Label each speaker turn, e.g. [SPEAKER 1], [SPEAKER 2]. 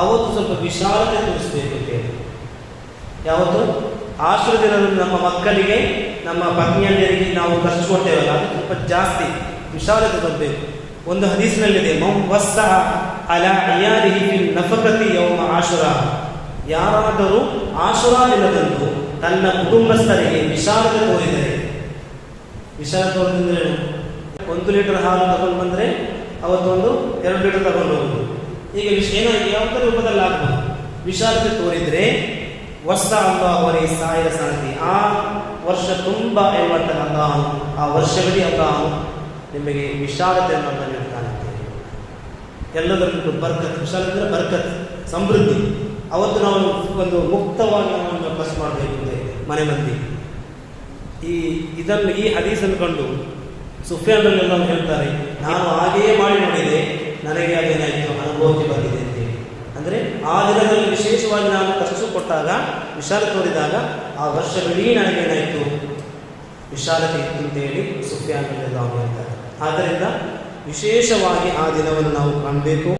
[SPEAKER 1] ಅವತ್ತು ಸ್ವಲ್ಪ ವಿಶಾಲತೆ ತೋರಿಸಬೇಕು ಯಾವುದು ಯಾವತ್ತು? ಆಶ್ರ ನಮ್ಮ ಮಕ್ಕಳಿಗೆ, ನಮ್ಮ ಪತ್ನಿಯಂದಿರಿಗೆ ನಾವು ಖರ್ಚು ಕೊಡ್ತೇವಲ್ಲ, ಅದು ಸ್ವಲ್ಪ ಜಾಸ್ತಿ ವಿಶಾಲತೆ ತರಬೇಕು. ಒಂದು ಹದೀಸಿನಲ್ಲಿದೆ ಮಂ ವಸ್ಸ ಅಲ ಅಯಾರಿಹಿ ನಫಕತಿ ಯೌಮ ಆಶುರ. ಯಾರಾದರೂ ಆಶುರ ದಿನದಂದು ತನ್ನ ಕುಟುಂಬಸ್ಥರಿಗೆ ವಿಶಾಲತೆ ತೋರಿದರೆ, ವಿಶಾಲತೆ ತೋರಿದ್ರೆ ಒಂದು ಲೀಟರ್ ಹಾಲು ತಗೊಂಡು ಬಂದರೆ ಅವತ್ತೊಂದು, ಎರಡು ಲೀಟರ್ ತಗೊಂಡು ಹೋಗುದು ಈಗ ಏನಾಗಿ ಯಾವ ರೂಪದಲ್ಲಿ ಆಗ್ಬೋದು? ವಿಶಾಲತೆ ತೋರಿದರೆ ವರ್ಷ ಅಲ್ಲ ಅವರಿಗೆ ಸಾವಿರ ಆ ವರ್ಷ ತುಂಬ ಎಂಬಂತಹ ಅಲ್ಲಾಹು ಆ ವರ್ಷವಿಡೀ ಅಲ್ಲಾಹು ನಿಮಗೆ ವಿಶಾಲತೆಯನ್ನು ಅಲ್ಲ ನೀಡ್ತಾನೆ. ಎಲ್ಲದರಲ್ಲೂ ಬರ್ಕತ್, ವಿಶಾಲತೆ ಅಂದರೆ ಬರ್ಕತ್, ಸಮೃದ್ಧಿ. ಅವತ್ತು ನಾವು ಒಂದು ಮುಕ್ತವಾಗಿ ನಾವು ಬಸ್ ಮಾಡಬೇಕು ಮನೆ ಮಂದಿ. ಈ ಇದನ್ನು, ಈ ಹದೀಸನ್ನು ಕಂಡು ಸುಫಿಯಾನಲ್ಲೆಲ್ಲ ಹೇಳ್ತಾರೆ ನಾನು ಹಾಗೆಯೇ ಮಾಡಿ ನೋಡಿದೆ, ನನಗೆ ಅದೇನಾಯಿತು ಅನುಭವಕ್ಕೆ ಬಂದಿದೆ ಅಂತೇಳಿ ಅಂದರೆ ಆ ದಿನದಲ್ಲಿ ವಿಶೇಷವಾಗಿ ನಾನು ಖರ್ಚು ಕೊಟ್ಟಾಗ ವಿಶಾಲ ತೋರಿದಾಗ ಆ ವರ್ಷವಿಡೀ ನನಗೇನಾಯಿತು ವಿಶಾಲತೆ ಇತ್ತು ಅಂತೇಳಿ ಸುಫಿಯಾನಲ್ಲೆಲ್ಲ ಹೇಳ್ತಾರೆ ಆದ್ದರಿಂದ ವಿಶೇಷವಾಗಿ ಆ ದಿನವನ್ನು ನಾವು ಕಾಣಬೇಕು.